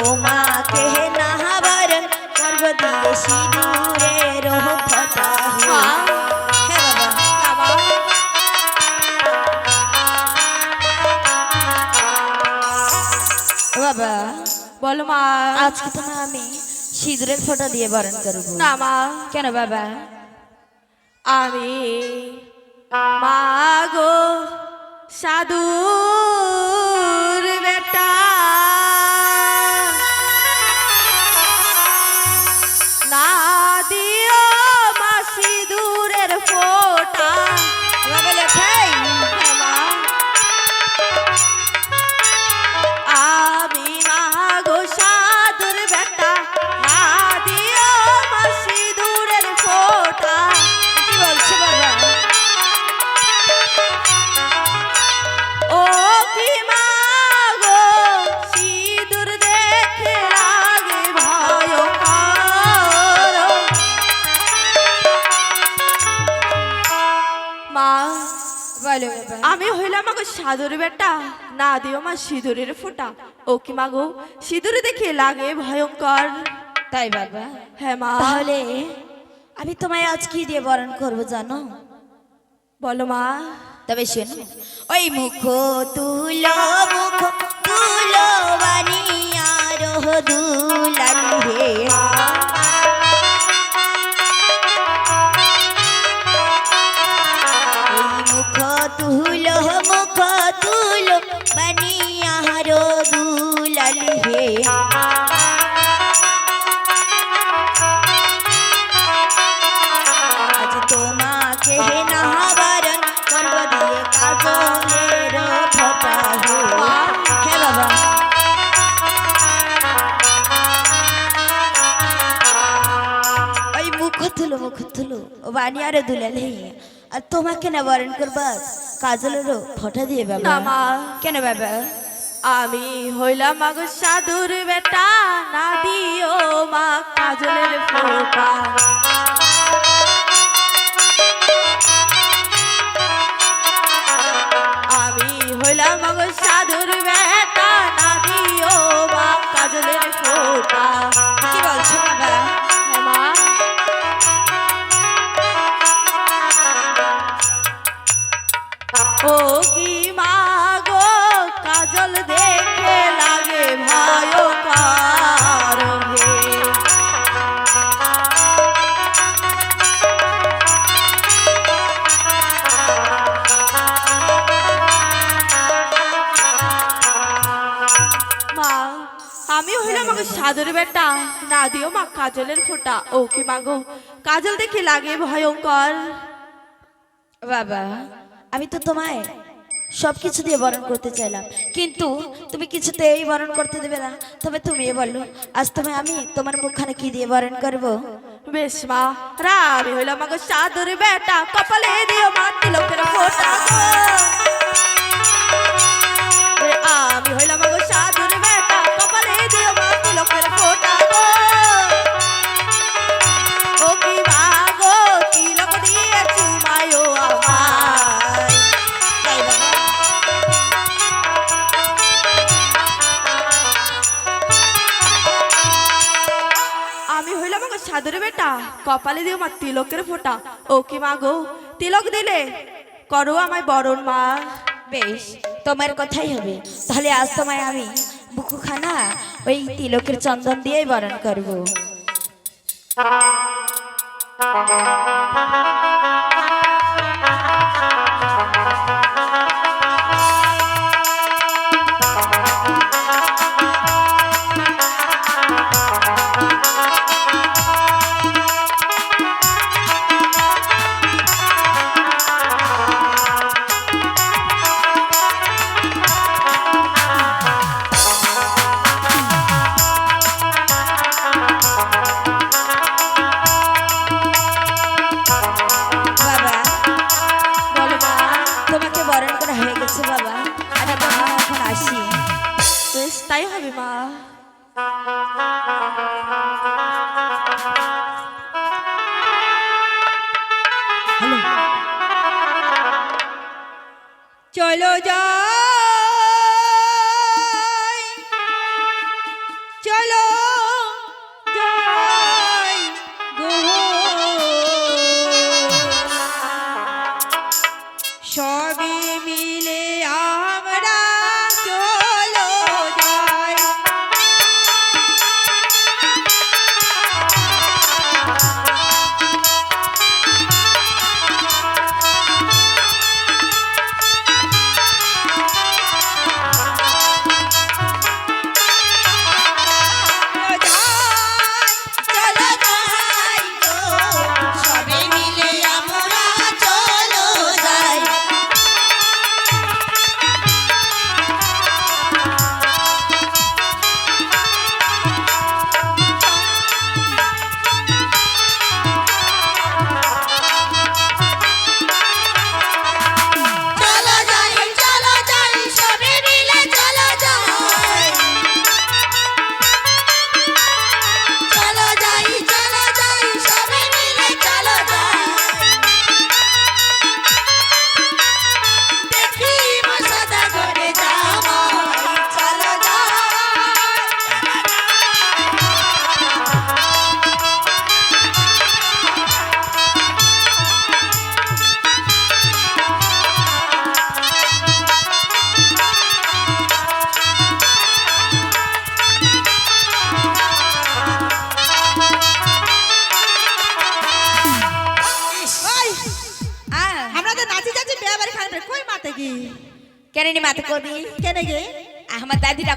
তোমাকে না বরণ করব দিয়ে মা হ্যাঁ। বাবা। মা বলো মা আজকে তোমার আমি সিঁদুরের ফোঁটা দিয়ে বরণ করব। না মা। কেন বাবা? আমি মাগো সাধুর বেটা। আমি হইলাম মাগো সাধুর বেটা। না দিও মা সিঁদুরের ফোঁটা। ও কি মাগো সিঁদুর দেখে লাগে ভয়ঙ্কর। তাই বাবা। হ্যাঁ মা। তাহলে আমি তোমায় আজ কি দিয়ে বরণ করব জানো? বলো মা। তবে শোনো। ওই মুখ তুলো মুখ তুলো বানিয়া রহ দুলাল হে। আজ তোমাকে না বরণ করব দিয়ে কাজলের ফটা হে হ্যাঁ বাবা। ওই মুখ তুলো মুখ তুলো ও বানিয়ারে দুলালে আর তোমাকে না বরণ করবা কাজলেরও ফটা দিয়ে না বাবা মা। কেন বাবা? আমি হইলাম মাগো সাধুর বেটা না দিও মা কাজলের ফোঁটা। সাদর বেটা না দিও মা কাজলের ফোঁটা। ও কি মাগো কাজল দেখে লাগে ভয়ঙ্কর। বাবা আমি তো তোমায় সব কিছু দিয়ে বরণ করতে চাইলাম। কিন্তু তুমি কিছুতেই বরণ করতে দেবে না। তবে তুমি বলল আজ তুমি আমি তোমার মুখখানে কি দিয়ে বরণ করব? বেশ মা রা আমি হইলাম আমাকে সাদর বেটা কপালে দিও মা তিলকের ফোঁটা। আমি হইলাম আমাকে কপালে দিও মা, তিলকের ফোঁটা। ও কি মা গো? তিলক দিলে? করো আমায় বরণ মা। বেশ, তোমার কথাই হবে। তাহলে আজ তোমায় আমি বুকুখানা ওই তিলকের চন্দন দিয়েই বরণ করব। চলো যাই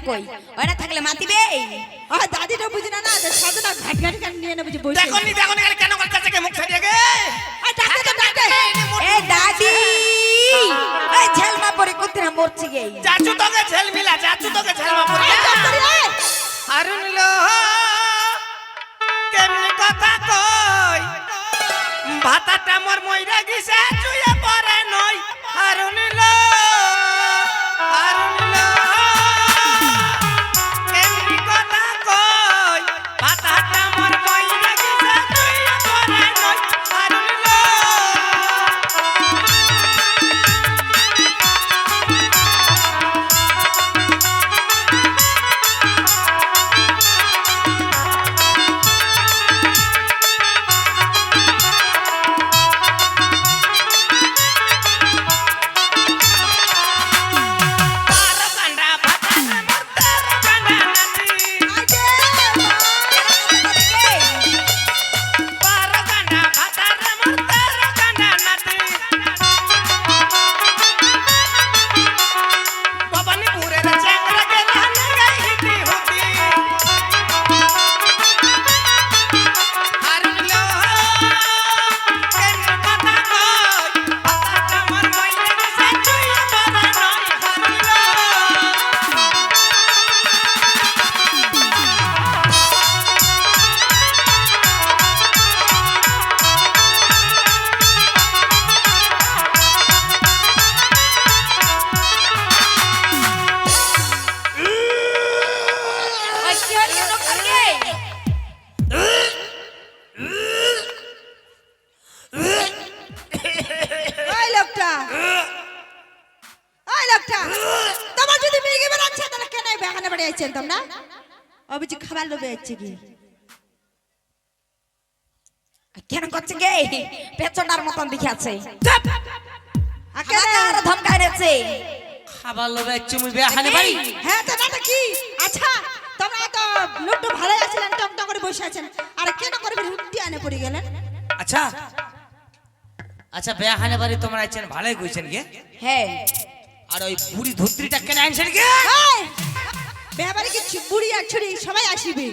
কই? না থাকলে মাতিবে। ও দাদিটা বুঝি না না যে সাধনা ঘাট ঘাট ঘাট নিয়ে নেবে যে বসে দেখো নি দেখো নি কেন করতেছে কে মুখ ছাড়িয়ে গে আই ডাকে তো ডাকে এ দাদি। এই ঝেলমা পরে কুত্রা মরছে গে। চাচু তোকে ঝেল মিলা চাচু তোকে ঝেল মা পড়ে হারুন লো কেমনি কথা কই ভাতাটা মোর মইরা গিছে। বেখানে বেড়ে যাচ্ছেন তোমরা? ও বুঝি খাবার লোভে যাচ্ছে কি? কেন করছে গে পেছনটার মতন দেখে আছে। আর ধমকায় রেছে খাবার লোভে চুমুই বেহানে বাড়ি। হ্যাঁ তো না কি? আচ্ছা তোমরা তো লোকটা ভালোই আছিলেন টক টক করে বসে আছেন। আর কেন করে রুটি আনে পড়ে গেলেন? আচ্ছা। আচ্ছা বেহানে বাড়ি তোমরা আছেন ভালোই কইছেন গে। হ্যাঁ। আর ওই বুড়ি ধুত্রিটা কেন আনছেন এই বেবারে কি বুড়ি আর ছুড়ি সবাই আসিবে।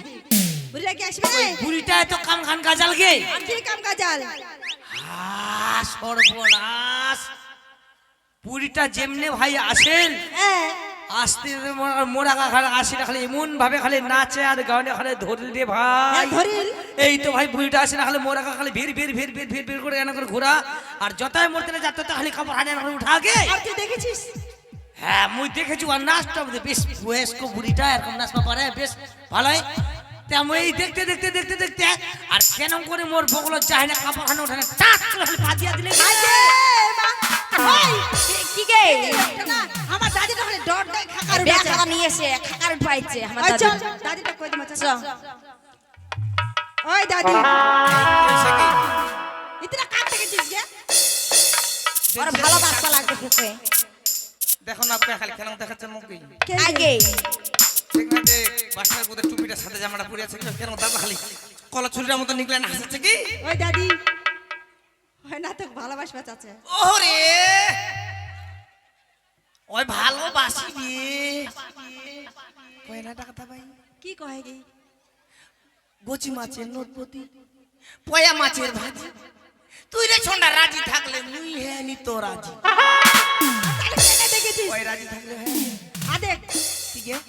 বুড়িরা কি আসবে? বুড়িটা এত কাম খান গাজাল গে কি কাম কাজাল হা সর্বনাশ। বুড়িটা যেমনে ভাই আসেন হ্যাঁ। আসতে মোড়া খালি আসি খালি এমন ভাবে খালি নাচে আর গানে খালি ধরিল রে ভাই। হ্যাঁ, ধরিল। এই তো ভাই বুড়িটা আসে না খালি মোড়া খালি ভিড় ভিড় ভিড় ভিড় ভিড় ভিড় করে এনে করে ঘোরা। আর যতই মরতে না যাতে খালি কাপড় হানে খালি উঠা গে আর তুই দেখেছিস? হ্যাঁ মুই দেখেছি আর নাচটা বেশ বয়স্ক বুড়িটা এরকম নাচবা পারে বেশ ভালোই। তা আমি এই দেখতে দেখতে দেখতে দেখতে আর কেন করে মোর বগল যায় না কাপড় খানে ওঠে না টাক করে খালি পা দিয়া দিলে ওই কি- কি গে? আমার দাদি তো খালি দেয় খাকার খাওয়া নিয়ে এসে খাকার পাইছে আমার দাদি দাদিটা কই দিমা চল। ওই দাদি ইতনা কাট দেখেছিস গে ওর ভালো বাচ্চা খেতে দেখো না আপনি খালি খেলাম দেখাচ্ছেন মুখে কে? আগে। সেখানে বাসার মধ্যে টুপিটা সাথে জামাটা পরে আছে কেন দাদা খালি? কলা ছুরিটার মতো নিকলে না হাসছে কি? ওই দাদি ওই না তো ভালোবাসবা চাচা। ওরে! ওই ভালোবাসিবি পয়লাটা কথা ভাই? কি কহে গে বচি মাছের নোটপতি পয়া মাছের ভাজি। তুই রে ছোন্ডা রাজি থাকলে মুই হ্যাঁ নি তো রাজি। দেখেছিস? ওই রাজি থাকলে হ্যাঁ?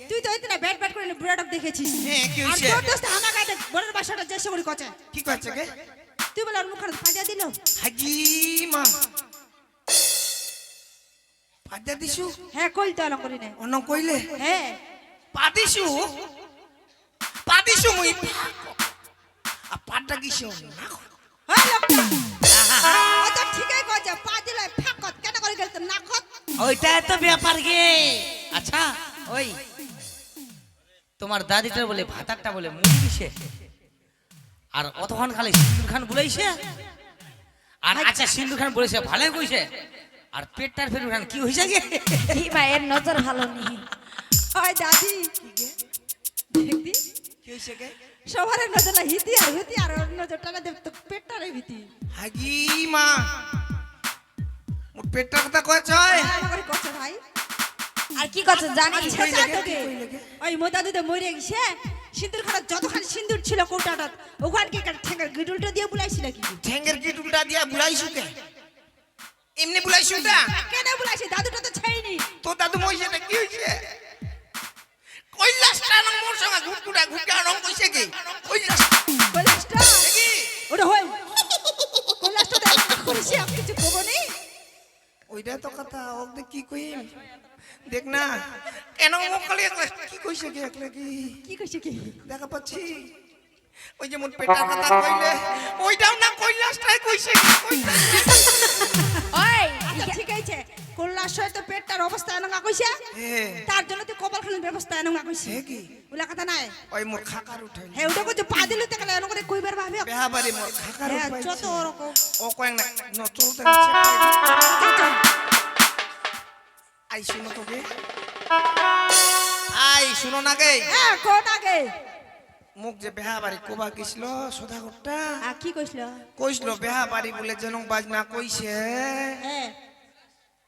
তুই তো ইতনা ব্যাট ব্যাট করে বুড়াটক দেখেছিস। হ্যাঁ, কি আর হইছে? তোর দোস্ত আমাকে দেখ বড়ের বাসাটা যে কচে। কি করছে কে? তুই বলে ওর মুখে ফাজা দিল। হাজি মা পাজা দিছু? হ্যাঁ কইল তো করি না অন্য কইলে? হ্যাঁ। পাদিছু পাদিছু মুই? আ পাটা কিছো না ওই লোকটা ও তো ঠিকই কইছে পা দিলে ফাকত কেন করে গেল নাকত? ওইটা তো ব্যাপার গে। আচ্ছা ওই তোমার দাদিটার বলে ভাতারটা বলে মুখ দিছে। আর অতক্ষণ খালি সিন্দুর খান বলেছে আর আচ্ছা। সিন্দুর খান বলেছে ভালোই কইছে। আর পেটটার ফের খান কি হয়েছে গে? এই মায়ের নজর ভালো নেই। ওই দাদি। দেখবি? কি হয়েছে গে? সবার নজর হিতি আর হিতি আর ওর নজরটা না দেব তো পেটটা রে ভিতি। হাজি মা মোর পেটটা কথা কয়েছ আমাকে করছে ভাই। আর কি কথা আচ্ছা, যা তোকে। ওই মোদা দুধে মরে গেছে। সিঁদুর খানা যতখানি সিঁদুর ছিল কৌটাটা ওখানকে ঠেঙ্গার গিডুলটা দিয়ে বুলাইছিল কি ঠেঙ্গের কি দিয়ে বুলাইছু কে? এমনি বুলাইছু টা কেন বুলাইছে? দাদুটা তো ছাইনি তো দাদু মইছে না কি হইছে? কৈলাসটা নং মোর সঙ্গে ঘুটকুটা ঘুটকা কইছে কি? কৈলাস কৈলাসটা কি? ওটা হই। দেখ আমি কিছু কব নি ওইটা তো কথা ওকে কি কইম? দেখ না। কেন মোক খালি একলা কি কইছে কি একলা কি? কি কইছে কি? দেখা পাচ্ছি। ওই যে মোর পেটার কথা কইলে ওইটাও না কৈলাসটাই কইছে কি? কৈলাস ওই আচ্ছা ঠিক আছে। কৈলাস তো পেটটার অবস্থা এনঙ্গা কইছে তার জন্য তুই কপাল খানের ব্যবস্থা এনঙ্গা কইছে সে কি কথা নাই। ওই মোর খাকার উঠাই ওটা কইছে পা দিলে তো গেলে এনঙ্গা কইবার ভাবে বেহা বাড়ি মোর খাকার উঠাই যত রকম ও কয়েক না ন চলতে আই শুনো তোকে আই শুনো না গে। হ্যাঁ যে বেহা বাড়ি কোবা গেছিল সদাগরটা আর কি কইছিল কইছিল বেহা বাড়ি বলে জনক বাজনা কইছে হ্যাঁ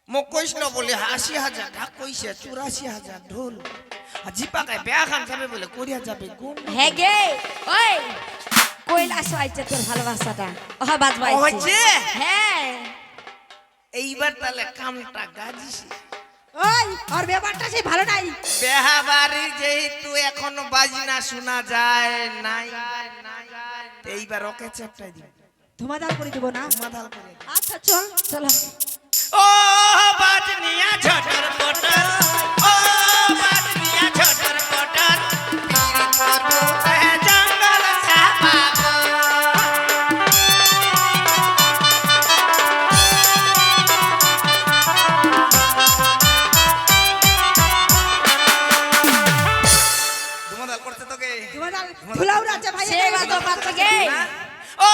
মোক কইছিল বলে আশি হাজার ঢাক কইছে চুরাশি হাজার ঢোল। আর জিপাকায় বেয়া খান যাবে বলে কোরিয়া যাবে গুণ হ্যাঁ গে ওই কৈলাস আইছে তোর ভালোবাসাটা। ওহা বাজ ও হচ্ছে? হ্যাঁ। এইবার তাহলে কামটা গাজিছি ওই আর ব্যাপারটা সেই ভালো নাই। বেহা বাড়ি যেহেতু এখনও বাজনা শোনা যায় নাই। এইবার ওকে চ্যাপটাই দিই ধুমাদার করে দিব না? করে আচ্ছা চল চলো। ধুলাও রাজা ভাই ও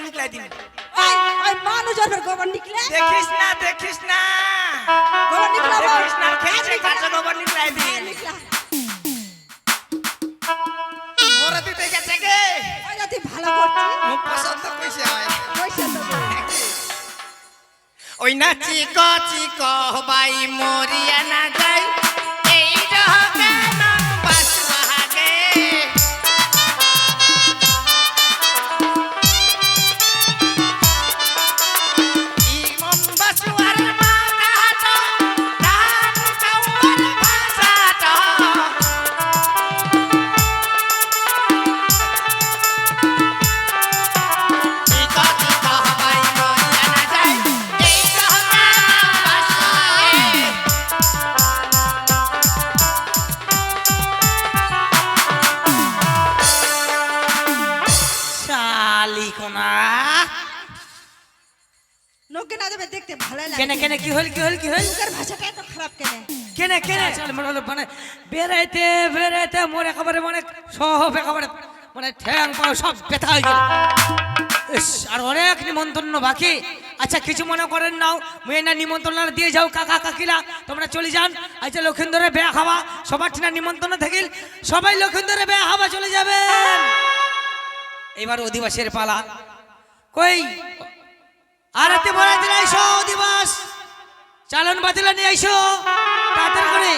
কবর নিকলাই দিন ওই মানুষ আর গোবর নিকলে দেখিস না দেখিস না। গোবর নিকলা দেখিস না খেইছে খাচো কবর নিকলাই। দিন মোরা দিতে গেছে গে। ওই যাতে ভালো করছি। মুখ পছন্দ কইছে হয় কইছে তো ওই না চিক চিক বাই মরিয়া না হল কি হল কি হল লোকের ভাষাটা এত খারাপ কেন কেনে কেনে চল মানে হলো মানে বেড়াইতে বেড়াইতে মোর একেবারে মানে সব একেবারে মানে ঠ্যাং পাও সব ব্যথা হয়ে গেল ইস, আর অনেক নিমন্ত্রণ বাকি আচ্ছা কিছু মনে করেন নাও মেয়েনা নিমন্ত্রণ দিয়ে যাও কাকা কাকিরা তোমরা চলে যান আচ্ছা লক্ষিন্দরে বেয়া খাওয়া সবার ঠিনা নিমন্ত্রণ থাকিল সবাই লক্ষিন্দরে বেয়া খাওয়া চলে যাবেন এবার অধিবাসের পালা। কই? আর এতে বলে দিলাই অধিবাস। চালন বাতিলা নিয়ে আইসো তাড়াতাড়ি করে।